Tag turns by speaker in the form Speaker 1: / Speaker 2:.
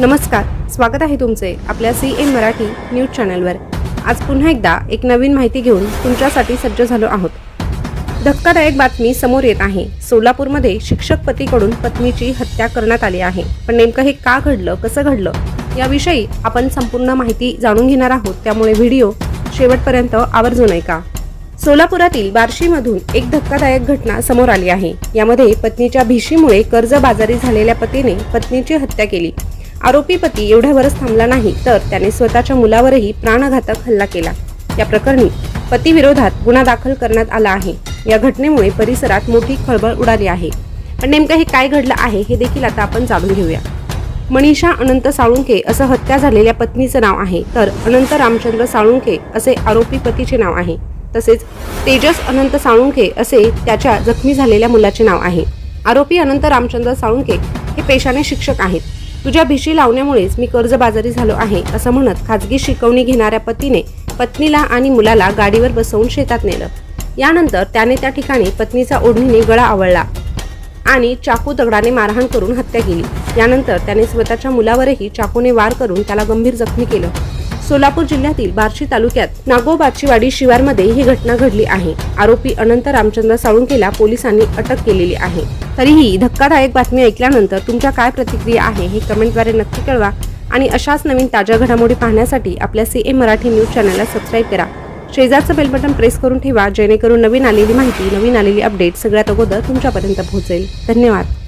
Speaker 1: नमस्कार स्वागत आहे तुमचे आपल्या सी एन मराठी न्यूज चॅनलवर. आज पुन्हा एकदा एक नवीन माहिती घेऊन तुमच्यासाठी सज्ज झालो आहोत. धक्कादायक बातमी समोर येत आहे. सोलापूरमध्ये शिक्षक पतीकडून पत्नीची हत्या करण्यात आली आहे. पण नेमकं हे का घडलं कसं घडलं याविषयी आपण संपूर्ण माहिती जाणून घेणार आहोत. त्यामुळे व्हिडिओ शेवटपर्यंत आवर्जून ऐका सोलापुरातील बार्शीमधून एक धक्कादायक घटना समोर आली आहे. यामध्ये पत्नीच्या भीशीमुळे कर्जबाजारी झालेल्या पतीने पत्नीची हत्या केली. आरोपी पती एवढ्यावरच थांबला नाही तर त्याने स्वतःच्या मुलावरही प्राणघातक हल्ला केला. या प्रकरणी पतीविरोधात गुन्हा दाखल करण्यात आला आहे. या घटनेमुळे परिसरात मोठी खळबळ उडाली आहे. पण नेमकं हे काय घडलं आहे हे देखील आता आपण जाणून घेऊया. मनीषा अनंत साळुंके असं हत्या झालेल्या पत्नीचं नाव आहे तर अनंत रामचंद्र साळुंके असे आरोपी पतीचे नाव आहे. तसेच तेजस अनंत साळुंके असे त्याच्या जखमी झालेल्या मुलाचे नाव आहे. आरोपी अनंत रामचंद्र साळुंके हे पेशाने शिक्षक आहेत. तुझ्या भिशी लावण्यामुळेच मी कर्जबाजारी झालो आहे असं म्हणत खाजगी शिकवणी घेणाऱ्या पतीने पत्नीला आणि मुलाला गाडीवर बसवून शेतात नेलं. यानंतर त्याने त्या ठिकाणी पत्नीचा ओढणीने गळा आवळला आणि चाकू दगडाने मारहाण करून हत्या केली. यानंतर त्याने स्वतःच्या मुलावरही चाकूने वार करून त्याला गंभीर जखमी केलं. सोलापूर जिल्ह्यातील बार्शी तालुक्यात नागोबाचीवाडी शिवारमध्ये ही घटना घडली आहे. आरोपी अनंत रामचंद्र साळुंकेला पोलिसांनी अटक केलेली आहे. तरीही धक्कादायक बातमी ऐकल्यानंतर तुमच्या काय प्रतिक्रिया आहे हे कमेंटद्वारे नक्की कळवा आणि अशाच नवीन ताज्या घडामोडी पाहण्यासाठी आपल्या सी ए मराठी न्यूज चॅनलला सबस्क्राईब करा. शेजारचं बेल बटन प्रेस करून ठेवा जेणेकरून नवीन आलेली माहिती नवीन आलेली अपडेट सगळ्यात अगोदर तुमच्यापर्यंत पोहोचेल. धन्यवाद.